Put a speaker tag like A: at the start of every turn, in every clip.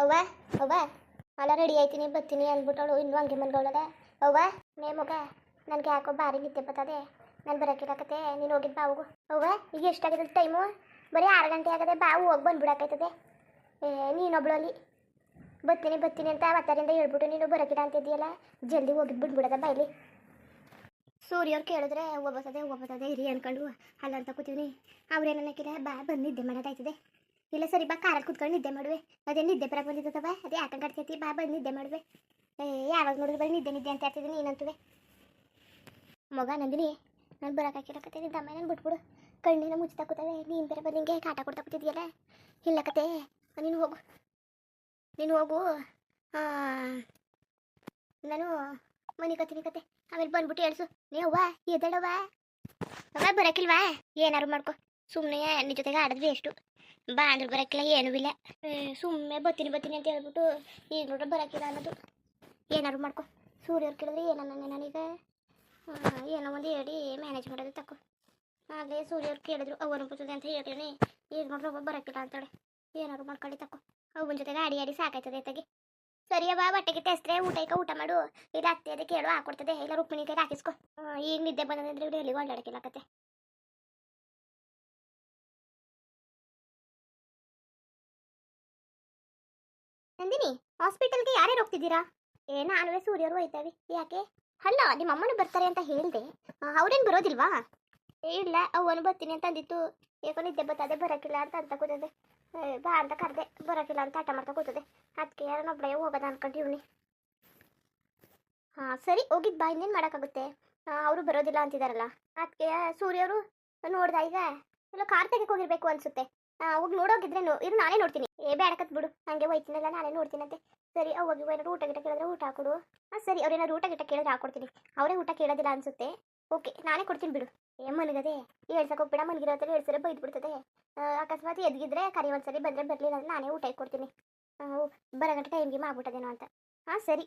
A: ಅವ್ವ ಅವ್ವ, ಅಲ್ಲ ರೆಡಿ ಆಯ್ತೀನಿ, ಬರ್ತೀನಿ ಅಂದ್ಬಿಟ್ಟವಳು, ಇನ್ನು ಹಂಗೆ ಮನ್ಗಳದ ಅವ್ವ ನೇ ಮಗ, ನನಗೆ ಯಾಕೋ ಭಾರಿ ನಿದ್ದೆ ಬರ್ತದೆ. ನಾನು ಬರೋಕ್ಕಿರಕತ್ತೆ ನೀನು ಹೋಗಿದ್ದು ಬಾವುಗು ಅವ್ವ, ಈಗ ಎಷ್ಟಾಗಿದೆ ಟೈಮು ಬರೀ ಆರು ಗಂಟೆ ಆಗದೆ ಬಾವು ಹೋಗಿ ಬಂದ್ಬಿಡಾಕೈತದೆ. ಏ ನೀನೊಬ್ಳು ಅಲ್ಲಿ. ಬರ್ತೀನಿ ಬರ್ತೀನಿ ಅಂತ ಅವತ್ತಾರಿಂದ ಹೇಳ್ಬಿಟ್ಟು ನೀನು ಬರೋಕಿಲ್ಲ ಅಂತಿದ್ದೀಯಲ್ಲ? ಜಲ್ದಿ ಹೋಗಿದ್ದು ಬಿಟ್ಬಿಡದ ಬಾಯ್ಲಿ ಸೂರ್ಯವ್ರು ಕೇಳಿದ್ರೆ ಹೂವು ಬರ್ತದೆ ಬರ್ತದೆ, ಇರಿ ಅನ್ಕೊಂಡು. ಅಲ್ಲ ಅಂತ ಕೂತೀವಿ ಅವ್ರೇನಕ್ಕಿಲ್ಲ ಬಾ ಬಂದಿದ್ದೆ ಮಾಡೋದಾಯ್ತದೆ. ಇಲ್ಲ ಸರಿ ಬಾ ಕಾರಲ್ಲಿ ಕುತ್ಕೊಂಡು ನಿದ್ದೆ ಮಾಡುವೆ. ಅದೇ ನಿದ್ದೆ ಬರಕ್ಕೆ ಬಂದಿದ್ದವ ಅದೇ ಯಾಕಂಗೆ ಕಟ್ತೈತಿ ಬಾ, ಬಂದು ನಿದ್ದೆ ಮಾಡುವೆ. ಏ, ಯಾವಾಗ ನೋಡಿದ್ರೆ ಬರೀ ನಿದ್ದೆ ನಿದ್ದೆ ಅಂತ ಇರ್ತಿದ್ದೀನಿ ನೀನಂತುವೆ ಮಗ, ನಂದಿನಿ ನಾನು ಬರೋಕ್ಕಾಕಿರಕತ್ತೆ ನಿದ್ದ ಅಮ್ಮ ನಾನು ಬಿಟ್ಬಿಡು. ಕಣ್ಣಿನ ಮುಚ್ಚಿತಾ ಕೂತವೆ, ನೀನು ಬೇರೆ ಬರೀ ಕಾಟ ಕೊಡ್ತಾ ಕೂತಿದ್ಯಲ್ಲ? ಇಲ್ಲ ಕತೆ, ನೀನು ಹೋಗು. ನೀನು ಹೋಗು. ನಾನು ಮನೆ ಕತ್ತೀನಿ ಕತೆ. ಆಮೇಲೆ ಬಂದ್ಬಿಟ್ಟು ಹೇಳ್ಸು. ನೀ ಅವ್ವ, ಎದ್ದೇಳವ್ವ? ಅವ್ವ ಬರಕಿಲ್ವಾ ಏನಾರು ಮಾಡ್ಕೊ. ಸುಮ್ಮನೆ ನಿನ್ನ ಜೊತೆಗೆ ಆಡಿದ್ವಿ ಎಷ್ಟು ಬಾ ಅಂದ್ರೆ ಬರಕಿಲ್ಲ, ಏನೂ ಇಲ್ಲ. ಸುಮ್ಮನೆ ಬತ್ತೀನಿ ಬತ್ತೀನಿ ಅಂತ ಹೇಳ್ಬಿಟ್ಟು ಈಗ ನೋಡ್ರೆ ಬರಕಿಲ್ಲ ಅನ್ನೋದು. ಏನಾರು ಮಾಡ್ಕೊ. ಸೂರ್ಯವ್ರು ಕೇಳಿದ್ರೆ ಏನನ್ನ ನನಗ. ಏನೋ ಒಂದು ಹೇಳಿ ಮ್ಯಾನೇಜ್ ಮಾಡೋದು ತಕೋ. ಸೂರ್ಯ ಸೂರ್ಯವ್ರು ಕೇಳಿದ್ರು ಅವನು ಬರ್ತದೆ ಅಂತ ಹೇಳ್ತೀನಿ ಈಗ ನೋಡ್ರೆ ಒಬ್ಬ ಬರಕಿಲ್ಲ ಅಂತಾಳೆ. ಏನಾರು ಮಾಡ್ಕೊಳ್ಳಿ ತಕೋ. ಅವನ ಜೊತೆಗೆ ಆಡಿ ಆಡಿ ಸಾಕಾಯ್ತದೆ ತಗಿ ಸರಿ ಅವ ಬಟ್ಟೆಗೆ ತೆಸ್ತ್ರೆ ಊಟ ಈಗ ಊಟ ಮಾಡು. ಇಲ್ಲ ಅತ್ತೆ ಅದಕ್ಕೆ ಕೇಳು ಹಾಕೊಡ್ತದೆ ಇಲ್ಲ ರುಕ್ಮಿಣಿ ಕೈ ಹಾಕಿಸ್ಕೊ. ಈಗ ನಿದ್ದೆ ಬಂದ್ರೆ ಒಳ್ಳೆ ಒಳ್ಳಾಡಕ್ಕಿಲ್ಲ ಕತೆ. ನಂದಿನಿ ಹಾಸ್ಪಿಟಲ್ಗೆ ಯಾರ್ಯಾರು ಹೋಗ್ತಿದ್ದೀರಾ? ಏ, ನಾನುವೆ ಸೂರ್ಯರು ಹೋಯ್ತಾವಿ. ಯಾಕೆ? ಅಲ್ಲ ನಿಮ್ಮ ಅಮ್ಮನೂ ಬರ್ತಾರೆ ಅಂತ ಹೇಳ್ದೆ. ಅವ್ರೇನು ಬರೋದಿಲ್ವಾ? ಇಲ್ಲ ಅವನು ಬರ್ತೀನಿ ಅಂತ ಅಂದಿತ್ತು. ಯಾಕೋ ನಿದ್ದೆ ಬರ್ತದೆ ಬರೋಕ್ಕಿಲ್ಲ ಅಂತ ಅಂತ ಕೂತದೆ. ಬಾ ಅಂತ ಕರೆದೆ ಬರೋಕ್ಕಿಲ್ಲ ಅಂತ ಆಟ ಮಾಡ್ತಾ ಕೂತದೆ. ಅದಕ್ಕೆ ಯಾರನ್ನೊಬ್ಬಳೇ ಹೋಗೋದ ಅನ್ಕೊಂಡಿವ್ನಿ. ಹಾಂ, ಸರಿ ಹೋಗಿದ್ದು ಬಾ, ಇನ್ನೇನು ಮಾಡೋಕ್ಕಾಗುತ್ತೆ? ಅವರು ಬರೋದಿಲ್ಲ ಅಂತಿದಾರಲ್ಲ. ಅದಕ್ಕೆ ಸೂರ್ಯವರು ನೋಡ್ದ ಈಗ? ಇಲ್ಲ, ಕಾರ್ ತೆಗೆಕ್ ಹೋಗಿರ್ಬೇಕು ಅನ್ಸುತ್ತೆ. ಹೋಗಿ ನೋಡೋಗಿದ್ರೆ ಇದು ನಾನೇ ನೋಡ್ತೀನಿ. ಏ ಬೇಡಕತ್ ಬಿಡು. ಹಂಗೆ ಹೋಯ್ತೀನಲ್ಲ ನಾನೇ ನೋಡ್ತೀನಂತೆ. ಸರಿ ಹೋಗಿ ಏನಾದ್ರು ಊಟ, ಗಿಟ ಕೇಳಿದ್ರೆ ಊಟ ಹಾಕೊಡು. ಹಾಂ, ಸರಿ ಅವ್ರೇನಾದ್ರು ಊಟ, ಗಿಟ ಕೇಳಿದ್ರೆ ಹಾಕೊಡ್ತೀನಿ. ಅವರೇ ಊಟ ಕೇಳೋದಿಲ್ಲ ಅನ್ಸುತ್ತೆ. ಓಕೆ, ನಾನೇ ಕೊಡ್ತೀನಿ ಬಿಡು. ಏ ಮನಗದೆ ಹೇಳ್ಸಕ್ಕೆ ಹೋಗ್ಬೇಡ ಹತ್ರ ಹೇಳ್ಸರೆ ಬೈದು ಬಿಡ್ತದೆ ಅಕಸ್ಮಾತ್ ಎದ್ಗಿದ್ರೆ ಕರಿ ಒಂದ್ಸರಿ ಬಂದರೆ ಬರಲಿಲ್ಲ ಅಂದ್ರೆ ನಾನೇ ಊಟ ಕೊಡ್ತೀನಿ ಬರೋ ಗಂಟೆ ಟೈಮ್ಗೆ ಆಗ್ಬಿಟ್ಟದೇನೋ ಅಂತ. ಹಾಂ, ಸರಿ.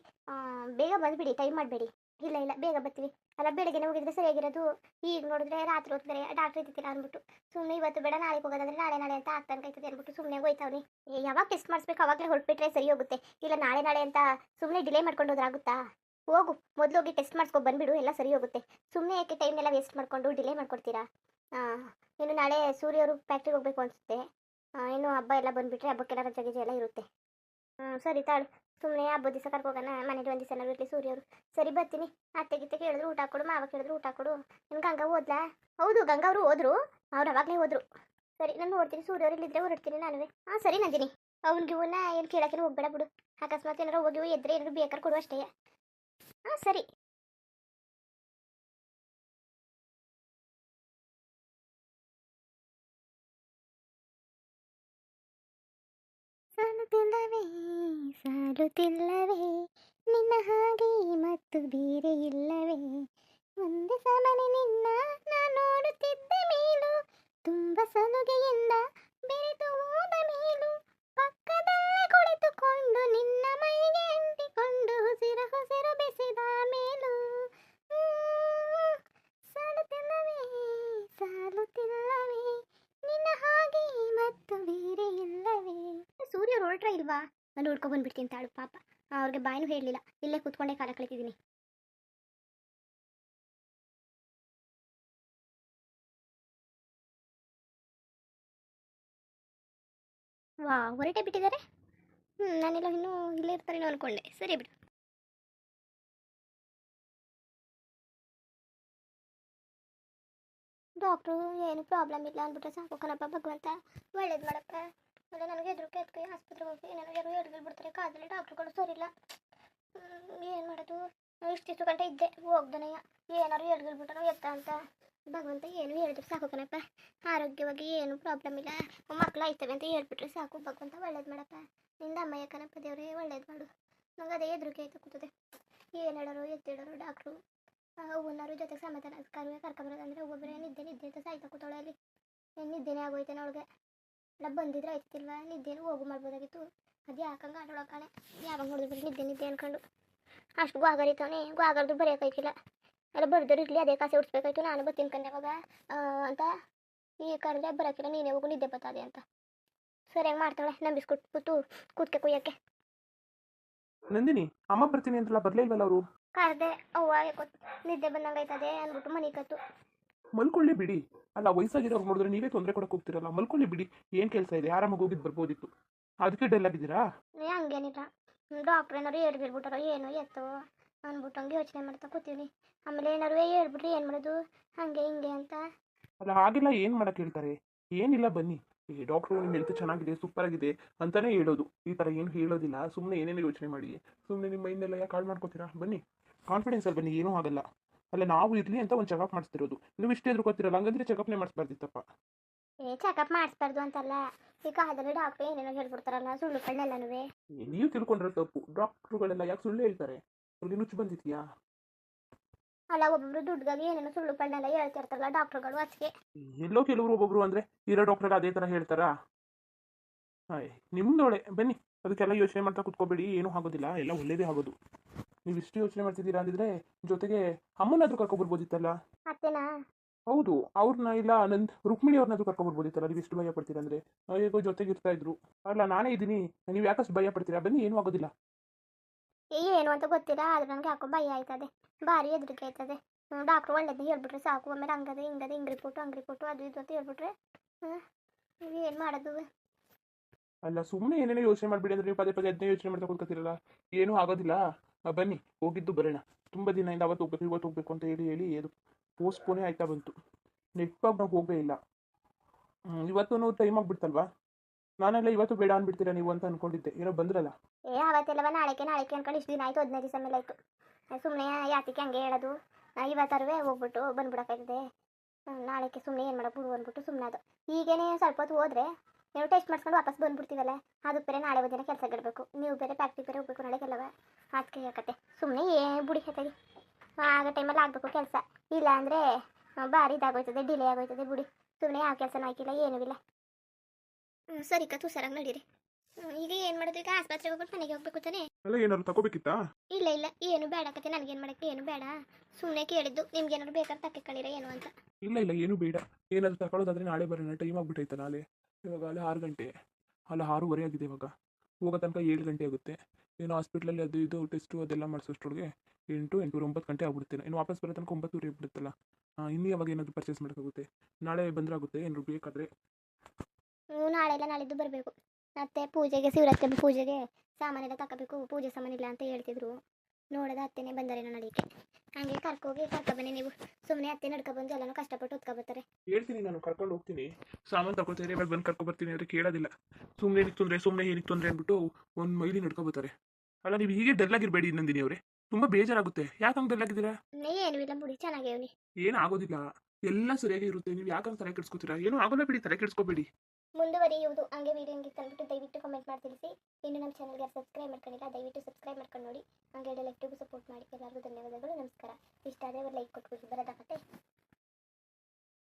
A: ಬೇಗ ಬಂದುಬಿಡಿ, ಟೈಮ್ ಮಾಡಬೇಡಿ. ಇಲ್ಲ ಇಲ್ಲ, ಬೇಗ ಬರ್ತೀವಿ. ಅಲ್ಲ ಬೆಳಗ್ಗೆ ಹೋಗಿದ್ರೆ ಸರಿಯಾಗಿರೋದು. ಈಗ ನೋಡಿದ್ರೆ ರಾತ್ರಿ ಹೋಗ್ತಾರೆ ಡಾಕ್ಟರ್ ಇದ್ದಿಲ್ಲ ಅಂದ್ಬಿಟ್ಟು. ಸುಮ್ಮನೆ ಇವತ್ತು ಬೇಡ ನಾಳೆ ಹೋಗೋದಂದ್ರೆ ನಾಳೆ ನಾಳೆ ಅಂತ ಆಗ್ತಾನೆ ಕೈತದೆ ಅಂದ್ಬಿಟ್ಟು ಸುಮ್ಮನೆ ಹೋಯ್ತಾವ್ನಿ. ಯಾವಾಗ ಟೆಸ್ಟ್ ಮಾಡಿಸ್ಬೇಕು? ಅವಾಗಲೇ ಹೊರಟ್ಬಿಟ್ರೆ ಸರಿ ಹೋಗುತ್ತೆ. ಇಲ್ಲ, ನಾಳೆ ನಾಳೆ ಅಂತ ಸುಮ್ಮನೆ ಡಿಲೇ ಮಾಡ್ಕೊಂಡು ಹೋದ್ರಾಗುತ್ತಾ ಹೋಗು, ಮೊದಲು ಹೋಗಿ ಟೆಸ್ಟ್ ಮಾಡಿಸ್ಕೊಂಡು ಬಂದ್ಬಿಡು, ಎಲ್ಲ ಸರಿ ಹೋಗುತ್ತೆ. ಸುಮ್ಮನೆ ಯಾಕೆ ಟೈಮ್ ಎಲ್ಲ ವೇಸ್ಟ್ ಮಾಡಿಕೊಂಡು ಡಿಲೇ ಮಾಡ್ಕೊಡ್ತೀರಾ? ಇನ್ನು ನಾಳೆ ಸೂರ್ಯವರು ಫ್ಯಾಕ್ಟ್ರಿಗೆ ಹೋಗ್ಬೇಕು ಅನಿಸುತ್ತೆ. ಇನ್ನು ಹಬ್ಬ ಎಲ್ಲ ಬಂದುಬಿಟ್ರೆ ಹಬ್ಬಕ್ಕೆಲ್ಲ ರಜೆ ಎಲ್ಲ ಇರುತ್ತೆ. ಹ್ಞೂ ಸರಿ ತಾಳು. ಸುಮ್ಮನೆ ಹಬ್ಬದ ದಿವಸ ಹೋಗೋಣ ಮನೇಲಿ ಒಂದು ದಿವಸ ಇರಲಿ ಸೂರ್ಯವರು. ಸರಿ, ಬರ್ತೀನಿ. ಅತ್ತೆ ಗಿತ್ತೆ ಕೇಳಿದ್ರು ಊಟ ಕೊಡು ಮಾವ ಕೇಳಿದ್ರು, ಊಟ ಕೊಡು ನಿನ್ನ ಗಂಗಾ ಓದ್ಲಾ? ಹೌದು, ಗಂಗಾ ಅವರು ಹೋದ್ರು ಅವ್ರು ಅವಾಗಲೇ ಹೋದ್ರು. ಸರಿ, ನಾನು ನೋಡ್ತೀನಿ, ಸೂರ್ಯವ್ರು ಇಲ್ಲಿದ್ರೆ ಹೊರಡ್ತೀನಿ ನಾನುವೆ. ಹಾಂ, ಸರಿ, ನಂದಿನಿ. ಅವ್ನಿಗೆ ಇವನ್ನ ಏನು ಕೇಳೋಕೆ ಹೋಗ್ಬೇಡ ಬಿಡು. ಅಕಸ್ಮಾತ್ ಏನಾರು ಹೋಗಿ ಎದ್ರೆ ಏನಾದ್ರು ಬೇಕಾದ್ರೆ ಕೊಡು ಅಷ್ಟೇ. ಹಾಂ, ಸರಿ. ಸಾಲುತ್ತಿಲ್ಲವೇ ಸಾಲುತ್ತಿಲ್ಲವೇ ನಿನ್ನ ಹಾಗೆ ಮತ್ತು ಬೇರೆ ಇಲ್ಲವೇ. ಒಂದೇ ಸಮನೆ ನಿನ್ನ ನಾನು ನೋಡುತ್ತಿದ್ದ ಮೇಲು ಹೊರಟ್ರ ಇಲ್ವಾ? ನಾನು ಹುಡ್ಕೊ ಬಂದ್ಬಿಡ್ತೀನಿ ತಾಳು, ಪಾಪ. ಅವ್ರಿಗೆ ಬಾಯಿನೂ ಹೇಳಲಿಲ್ಲ. ಇಲ್ಲೇ ಕೂತ್ಕೊಂಡೇ ಕಾಲ ಕಳಿತಿದ್ದೀನಿ. ವಾ, ಹೊರಟೆ ಬಿಟ್ಟಿದ್ದಾರೆ? ಹ್ಞೂ ನಾನೆಲ್ಲ ಇನ್ನೂ ಇಲ್ಲೇ ಇರ್ತಾರೇನೋ ಅನ್ಕೊಂಡೆ. ಸರಿ ಬಿಡು. ಡಾಕ್ಟ್ರು, ಏನು ಪ್ರಾಬ್ಲಮ್ ಇಲ್ಲ ಅಂದ್ಬಿಟ್ರೆ ಸಾಕು ಕಣಪ್ಪ ಭಗವಂತ. ಒಳ್ಳೇದು ಮಾಡಪ್ಪ. ಅಲ್ಲ ನನಗೆ ಎದುರುಕೆ ಅದಕ್ಕೆ ಆಸ್ಪತ್ರೆಗೆ ಹೋಗಿ ನನಗೆ ಯಾರು ಎಡ್ಗಳು ಬಿಡ್ತಾರೆ. ಕಾದಲ್ಲಿ ಡಾಕ್ಟ್ರುಗಳು ಸರಿಲ್ಲ. ಏನು ಮಾಡೋದು? ಇಷ್ಟು ದಿವಸ ಗಂಟೆ ಇದ್ದೆ. ಹೋಗ್ದನಯ್ಯ. ಏನಾರು ಎಡ್ಗಳು ಬಿಟ್ಟನೋ ಎತ್ತ ಅಂತ. ಭಗವಂತ ಏನು ಹೇಳಿದ್ರೆ ಸಾಕು ಕಣಪ್ಪ. ಆರೋಗ್ಯವಾಗಿ ಏನು ಪ್ರಾಬ್ಲಮ್ ಇಲ್ಲ. ಮಕ್ಕಳು ಆಯ್ತವೆ ಅಂತ ಹೇಳ್ಬಿಟ್ರೆ ಸಾಕು. ಭಗವಂತ ಒಳ್ಳೇದು ಮಾಡಪ್ಪ. ನಿಂದ ಅಮ್ಮಯ್ಯ ಕಣಪ್ಪ ದೇವರೇ, ಒಳ್ಳೇದು ಮಾಡು. ನಂಗೆ ಅದೇ ಎದುರಿಗೆ ಆಯ್ತು ಕೂತದೆ. ಏನು ಹೇಳೋರು ಎತ್ತಿಡೋರು ಡಾಕ್ಟ್ರು. ಹೂವನ್ನಾರು ಜೊತೆಗೆ ಸಮಾಧಾನ ಕರುವೆ ಕರ್ಕೊಂಬರೋದಂದ್ರೆ ಒಬ್ಬೊಬ್ಬರೇ ನಿದ್ದೆ ನಿದ್ದೆ ಅಂತ ಸಾಯ್ತಾ ಕೂತಾಳೆ ಅಲ್ಲಿ. ನಿದ್ದೆನೇ ಆಗೋಯ್ತಾನೆ ಅವಳಿಗೆ. ಎಲ್ಲ ಬಂದಿದ್ರೆ ಆಯ್ತಿಲ್ವಾ ನಿದ್ದೆನೂ ಹೋಗು ಮಾಡ್ಬೋದಾಗಿತ್ತು. ಅದು ಯಾಕಂಗೆ ಆಡೋಳಕಾಳೆ ಯಾವಾಗ ನೋಡಿದ್ರೆ ನಿದ್ದೆ ನಿದ್ದೆ ಅನ್ಕೊಂಡು. ಅಷ್ಟು ಗ್ವಾಗರಿತಾವನೆ ಗ್ವಾಗರ್ದು ಬರೆಯೋಕೈತಿಲ್ಲ ಎಲ್ಲ ಬರ್ದವ್ರು ಇರಲಿ ಅದೇ ಕಾಸೆ ಉಡ್ಸ್ಬೇಕಾಯ್ತು. ನಾನು ಬರ್ತೀನಿ ಕನ್ಯಾವಾಗ ಅಂತ ಈ ಕರೆದ್ರೆ ಬರೋಕ್ಕಿಲ್ಲ ನೀನೇ ಹೋಗು ನಿದ್ದೆ ಬರ್ತದೆ ಅಂತ. ಸರಿಯಾಗಿ ಮಾಡ್ತಾಳೆ ನಂಬಿಸ್ಕೊಟ್ಟು ಕೂತು ಕೂತ್ಕೆ ಕುಯ್ಯಕ್ಕೆ.
B: ನಂದಿನಿ ಅಮ್ಮ ಬರ್ತೀನಿ ಅಂತಲ್ಲ ಬರಲೇ ಇಲ್ವಲ್ಲ ಅವರು?
A: ಕರೆದೆ ಅವ್ವ ಯಾಕೋ ನಿದ್ದೆ ಬಂದಂಗೆ ಆಯ್ತದೆ ಅಂದ್ಬಿಟ್ಟು ಮನೆ ಕತ್ತು.
B: ಮಲ್ಕೊಳ್ಳಿ ಬಿಡಿ. ಅಲ್ಲ ವಯಸ್ಸಾಗಿರೋರು ನೋಡಿದ್ರೆ ನೀವೇ ತೊಂದರೆ ಕೊಡಕ್ಕೆ ಹೋಗ್ತಿರಲ್ಲ. ಮಲ್ಕೊಳ್ಳಿ ಬಿಡಿ. ಏನು ಕೆಲಸ ಇದೆ? ಆರಾಮಾಗಿ ಹೋಗಿದ್ದು ಬರ್ಬೋದಿತ್ತು. ಅದಕ್ಕೆ ಡೆಲ್ಲ ಆಗಿದ್ದೀರಾ?
A: ಏ ಹಂಗೇನಿಲ್ಲ. ಡಾಕ್ಟ್ರ್ ಏನಾರು ಹೇಳ್ಬಿಡ್ಬಿಟ್ಟಾರ ಏನೋ ಎತ್ತೋ ಅಂದ್ಬಿಟ್ಟು ಹಂಗೆ ಯೋಚನೆ ಮಾಡ್ತಾ ಕೂತೀವಿ. ಆಮೇಲೆ ಏನಾರು ಹೇಳ್ಬಿಟ್ರಿ ಏನು ಮಾಡೋದು? ಹಂಗೆ ಹಿಂಗೆ ಅಂತ.
B: ಅಲ್ಲ ಆಗಿಲ್ಲ ಏನು ಮಾಡಕ್ಕೆ ಹೇಳ್ತಾರೆ? ಏನಿಲ್ಲ ಬನ್ನಿ. ಈ ಡಾಕ್ಟ್ರು ನಿಮ್ಮ ಹೆಲ್ತ್ ಚೆನ್ನಾಗಿದೆ ಸೂಪರ್ ಆಗಿದೆ ಅಂತಾನೆ ಹೇಳೋದು. ಈ ಥರ ಏನು ಹೇಳೋದಿಲ್ಲ. ಸುಮ್ಮನೆ ಏನೇನು ಯೋಚನೆ ಮಾಡಿ. ಸುಮ್ಮನೆ ನಿಮ್ಮ ಮೈಂಡೆಲ್ಲ ಯಾಕೆ ಕಾಲ್ ಮಾಡ್ಕೋತೀರಾ? ಬನ್ನಿ. ಕಾನ್ಫಿಡೆನ್ಸಲ್ಲಿ ಬನ್ನಿ. ಏನೂ ಆಗಲ್ಲ. ಅಲ್ಲ ನಾವು ಇರ್ಲಿ ಅಂತ ಒಂದು ಚೆಕಪ್ ಮಾಡಿಸ್ತಿರೋದು. ನೀವು ಇಷ್ಟೇ ಗೊತ್ತಿರಲ್ಲ ಹಂಗಂದ್ರೆ ಚೆಕಪ್ನೇ ಮಾಡಿಸ್ಬಾರ್ದಿತ್ತಪ್ಪ.
A: ಏ ಚೆಕಪ್ ಮಾಡಿಸ್ಬಾರ್ದು ಅಂತಲ್ಲ. ಈಗ ಅದನ್ನ ಡಾಕ್ಟ್ರು ಏನೇನೋ ಹೇಳ್ಬಿಡ್ತಾರಲ್ಲ ಸುಳ್ಳು ಕಣ್ಣೆಲ್ಲನೂ
B: ನೀವು ತಿಳ್ಕೊಂಡ್ರೆ ತಪ್ಪು. ಡಾಕ್ಟ್ರುಗಳೆಲ್ಲ ಯಾಕೆ ಸುಳ್ಳು ಹೇಳ್ತಾರೆ? ಅವ್ರಿಗೆ ನುಚ್ಚು ಬಂದಿದ್ಯಾ?
A: ಅಲ್ಲ ಒಬ್ಬೊಬ್ರು ದುಡ್ಡಿಗಾಗಿ ಏನೇನೋ ಸುಳ್ಳು ಕಣ್ಣೆಲ್ಲ ಹೇಳ್ತಿರ್ತಾರಲ್ಲ ಡಾಕ್ಟ್ರುಗಳು ಅದಕ್ಕೆ
B: ಎಲ್ಲೋ ಕೆಲವರು ಒಬ್ಬೊಬ್ರು ಅಂದ್ರೆ ಇರೋ ಡಾಕ್ಟರ್ ಅದೇ ತರ ಹೇಳ್ತಾರಾ? ಹಾಯ್ ನಿಮ್ದೊಳೆ ಬನ್ನಿ ಅದಕ್ಕೆಲ್ಲ ಯೋಚನೆ ಮಾಡ್ತಾ ಕುತ್ಕೋಬೇಡಿ ಏನೂ ಆಗೋದಿಲ್ಲ ಎಲ್ಲ ಒಳ್ಳೇದೇ ಆಗೋದು. ನೀವು ಇಷ್ಟು ಯೋಚನೆ ಮಾಡ್ತಿದ್ದೀರಾ ಅಂದಿದ್ರೆ ಜೊತೆಗೆ ಅಮ್ಮನಾದ್ರೂ ಕರ್ಕೊಬರ್ಬೋದಿತ್ತಲ್ಲ?
A: ಅತ್ತೇನಾ?
B: ಹೌದು ಅವ್ರನ್ನ ಇಲ್ಲ ನನ್ನ ರುಕ್ಮಿಣಿ ಅವ್ರನ್ನಾದ್ರೂ ಕರ್ಕೊಬರ್ಬೋದಿತ್ತಲ್ಲ ನೀವು ಇಷ್ಟು ಭಯ ಪಡ್ತೀರಾ ಅಂದ್ರೆ? ಹೇಗೋ ಜೊತೆಗೆ ಇರ್ತಾ ಇದ್ರು. ಅಲ್ಲ ನಾನೇ ಇದ್ದೀನಿ ನೀವು ಯಾಕಷ್ಟು ಭಯ ಪಡ್ತೀರಾ? ಬನ್ನಿ ಏನೂ ಆಗೋದಿಲ್ಲ.
A: ಏನು ಅಂತ ಗೊತ್ತಿಲ್ಲ ಆದ್ರೆ ನನಗೆ ಯಾಕೋ ಭಯ ಆಯ್ತದೆ. ಭಾರಿ ಹೆದರಿಕೆ ಆಯ್ತದೆ. ಡಾಕ್ಟ್ರು ಒಳ್ಳೇದು ಹೇಳ್ಬಿಟ್ರೆ ಸಾಕು. ಆಮೇಲೆ ಹಂಗದೆ ಹಿಂಗದೆ ಹಿಂಗೆ ರಿಪೋರ್ಟ್ ಹಂಗೆ ರಿಪೋರ್ಟ್ ಅದು ಇದು ಅಂತ ಹೇಳ್ಬಿಟ್ರೆ ಏನು ಮಾಡೋದು?
B: ಅಲ್ಲ ಸುಮ್ಮನೆ ಏನೇನೋ ಯೋಚನೆ ಮಾಡ್ಬಿಡಿ ಅಂದ್ರೆ ನೀವು ಪದೇ ಪದೇ ಅದನ್ನೇ ಯೋಚನೆ ಮಾಡ್ತಾ ಕೂತ್ಕೊತಿರಲ್ಲ? ಏನೂ ಆಗೋದಿಲ್ಲ. ಬನ್ನಿ, ಹೋಗಿದ್ದು ಬರೋಣ. ತುಂಬ ದಿನದಿಂದ ಅವತ್ತು ಹೋಗ್ಬೇಕು, ಇವತ್ತು ಹೋಗ್ಬೇಕು ಅಂತ ಹೇಳಿ ಹೇಳಿ ಅದು ಪೋಸ್ಟ್ಪೋನೇ ಆಯ್ತಾ ಬಂತು. ನೆಟ್ವರ್ಕ್ ನಾವು ಹೋಗೇ ಇಲ್ಲ. ಇವತ್ತು ಟೈಮ್ ಆಗಿಬಿಡ್ತಲ್ವಾ? ನಾನೆಲ್ಲ ಇವತ್ತು ಬೇಡ ಅಂದ್ಬಿಡ್ತೀರಾ ನೀವು ಅಂತ ಅನ್ಕೊಂಡಿದ್ದೆ. ಏನೋ ಬಂದ್ರಲ್ಲ?
A: ಏ, ಅವತ್ತೆಲ್ಲವ ನಾಳೆಗೆ ನಾಳೆಗೆ ಅನ್ಕೊಂಡು ಇಷ್ಟು ದಿನ ಆಯ್ತು, ಹದಿನೈದು ದಿವಸ ಮೇಲೆ ಆಯ್ತು. ಸುಮ್ಮನೆ ಯಾತಕ್ಕೆ ಹಂಗೆ ಹೇಳೋದು. ಇವತ್ತರವೇ ಹೋಗ್ಬಿಟ್ಟು ಬಂದ್ಬಿಡೋಕ್ಕಾಗಿದೆ ನಾಳೆಗೆ ಸುಮ್ಮನೆ ಏನು ಮಾಡಬಹುದು ಅಂದ್ಬಿಟ್ಟು ಸುಮ್ಮನೆ ಅದು ಈಗೇನೆ ಸ್ವಲ್ಪ ಹೊತ್ತು ಹೋದ್ರೆ ನೀವು ಟೆಸ್ಟ್ ಮಾಡಿಸ್ಕೊಂಡು ವಾಪಸ್ ಬಂದ್ಬಿಡ್ತೀವಲ್ಲ? ಅದಕ್ಕೆ ಬೇರೆ ನಾಳೆ ಒಂದಿನ ಕೆಲಸ ಇಡಬೇಕು. ನೀವು ಬೇರೆ ಪ್ಯಾಕ್ಟಿಗೆ ಬೇರೆ ಹೋಗ್ಬೇಕು ನಾಳೆಗೆಲ್ಲವ ಅದಕ್ಕೆ ಯಾಕತ್ತೆ ಸುಮ್ಮನೆ ಏ ಬುಡಿ ಹೇಳ್ತದೆ ಆಗ ಟೈಮಲ್ಲಿ ಆಗಬೇಕು ಕೆಲಸ. ಇಲ್ಲ ಅಂದರೆ ಭಾರಿ ಇದಾಗೋಯ್ತದೆ ಡಿಲೇ ಆಗೋಯ್ತದೆ ಬುಡಿ. ಸುಮ್ಮನೆ ಯಾವ ಕೆಲಸನೂ ಹಾಕಿಲ್ಲ ಏನೂ ಇಲ್ಲ. ಹ್ಞೂ ಸರಿ ಕತ್ತು ಸರಾಗಿ ನಡೀರಿ. ಈಗ ಏನು ಮಾಡೋದು ಈಗ? ಆಸ್ಪತ್ರೆಗೆ ಹೋಗ್ಬಿಟ್ಟು ಮನೆಗೆ ಹೋಗ್ಬೇಕು ತಾನೇ?
B: ಅಲ್ಲ ಏನಾದ್ರು ತಗೋಬೇಕಿತ್ತಾ?
A: ಇಲ್ಲ ಇಲ್ಲ. ಏನು ಬೇಡ ಕತೆ ನನಗೇನು ಮಾಡಕ್ಕೆ ಏನು ಬೇಡ. ಸುಮ್ಮನೆ ಕೇಳಿದ್ದು ನಿಮ್ಗೆ ಏನಾದ್ರು ಬೇಕಾದ್ರೆ ತಕ್ಕೆ ಕಳಿರ ಏನು ಅಂತ.
B: ಇಲ್ಲ ಇಲ್ಲ ಏನು ಬೇಡ. ಏನಾದ್ರು ತಗೊಳ್ಳೋದಾದ್ರೆ ನಾಳೆ ಬರೋಣ ಟೈಮ್ ಆಗ್ಬಿಟ್ಟೈತೆ ನಾಳೆ ಇವಾಗ ಅಲ್ಲಿ ಆರು ಗಂಟೆ, ಅಲ್ಲಿ ಆರೂವರೆ ಆಗಿದೆ ಇವಾಗ. ಹೋಗೋ ತನಕ ಏಳು ಗಂಟೆ ಆಗುತ್ತೆ. ಇನ್ನು ಹಾಸ್ಪಿಟ್ಲಲ್ಲಿ ಅದು ಇದು ಟೆಸ್ಟು ಅದೆಲ್ಲ ಮಾಡಿಸೋಷ್ಟೊಳಗೆ ಎಂಟು ಎಂಟೂವರೆ ಒಂಬತ್ತು ಗಂಟೆ ಆಗ್ಬಿಡುತ್ತೆ. ಇನ್ನು ವಾಪಸ್ ಬರೋ ತನಕ ಒಂಬತ್ತುವರೆ ಆಗ್ಬಿಡುತ್ತಲ್ಲ. ಇನ್ನೂ ಯಾವಾಗ ಏನಾದರೂ ಪರ್ಚೇಸ್ ಮಾಡೋಕ್ಕಾಗುತ್ತೆ? ನಾಳೆ ಬಂದ್ರಾಗುತ್ತೆ ಏನಾದ್ರು ಬೇಕಾದರೆ
A: ನಾಳೆ ನಾಳೆಲ್ಲ ನಾಳಿದ್ದು ಬರಬೇಕು. ಮತ್ತೆ ಪೂಜೆಗೆ ಶಿವರಾತ್ರಿ ಪೂಜೆಗೆ ಸಾಮಾನೆಲ್ಲ ತಗೋಬೇಕು. ಪೂಜೆ ಸಾಮಾನಿಲ್ಲ ಅಂತ ಹೇಳ್ತಿದ್ರು. ನೋಡೋದ ಅತ್ತೆನೇ ಬಂದರೆ ನಡೀಕೆ ಹಂಗೆ ಕರ್ಕೋಗಿ ಕರ್ಕೊಬನ್ನಿ ನೀವು. ಸುಮ್ಮನೆ ಅತ್ತೆ ನಡ್ಕೊಬಂದು ಎಲ್ಲಾನು ಕಷ್ಟಪಟ್ಟು ಹೊತ್ಕೊಬತ್ತಾರೆ
B: ಹೇಳ್ತೀನಿ ನಾನು ಕರ್ಕೊಂಡು ಹೋಗ್ತೀನಿ. ಸಾಮಾನು ತಗೋತಾರೆ ಇವಾಗ ಬಂದು ಕರ್ಕೊ ಬರ್ತೀನಿ ಅವ್ರಿಗೆ ಕೇಳೋದಿಲ್ಲ. ಸುಮ್ಮನೆ ಏನಕ್ಕೆ ತೊಂದರೆ ಸುಮ್ಮನೆ ಏನಕ್ಕೆ ತೊಂದರೆ ಅಂದ್ಬಿಟ್ಟು ಒಂದು ಮೈಲಿ ನಡ್ಕೊಬೋತಾರೆ ಅಲ್ಲ ನೀವು ಹೀಗೆ ಡಲ್ಲಾಗಿರಬೇಡಿ ನಂದಿನಿ ಅವರೇ. ತುಂಬಾ ಬೇಜಾರಾಗುತ್ತೆ. ಯಾಕೆ ಹಂಗೆ ನೀ
A: ಏನು ಇಲ್ಲ ಬಿಡಿ ಚೆನ್ನಾಗಿ
B: ಏನು ಆಗೋದಿಲ್ಲ. ಎಲ್ಲ ಸರಿಯಾಗಿ ಇರುತ್ತೆ. ನೀವು ಯಾಕಂತ ತಲೆ ಕೆಡ್ಸ್ಕೊತೀರಾ? ಏನೂ ಆಗೋಲ್ಲ ಬಿಡಿ ತಲೆ ಕೆಡ್ಸ್ಕೊಬೇಡಿ.
A: ಮುಂದುವರಿಯುವುದು ಹಂಗೆ ವಿಡಿಯೋ ಹಿಂಗೆ ತಂದ್ಬಿಟ್ಟು ದಯವಿಟ್ಟು ಕಮೆಂಟ್ ಮಾಡಿ ತಿಳಿಸಿ. ಇನ್ನು ನಮ್ಮ ಚಾನಲ್ಗೆ ಸಬ್ಸ್ಕ್ರೈಬ್ ಮಾಡ್ಕೊಂಡಿಲ್ಲ, ದಯವಿಟ್ಟು ಸಬ್ಸ್ಕ್ರೈಬ್ ಮಾಡ್ಕೊಂಡು ನೋಡಿ. ಹಂಗೆ ಲೈಕ್ ಸಪೋರ್ಟ್ ಮಾಡಿ. ಎಲ್ಲರಿಗೂ ಧನ್ಯವಾದಗಳು, ನಮಸ್ಕಾರ. ಇಷ್ಟ ಆದರೆ ಲೈಕ್ ಕೊಟ್ಬಿಡಿ.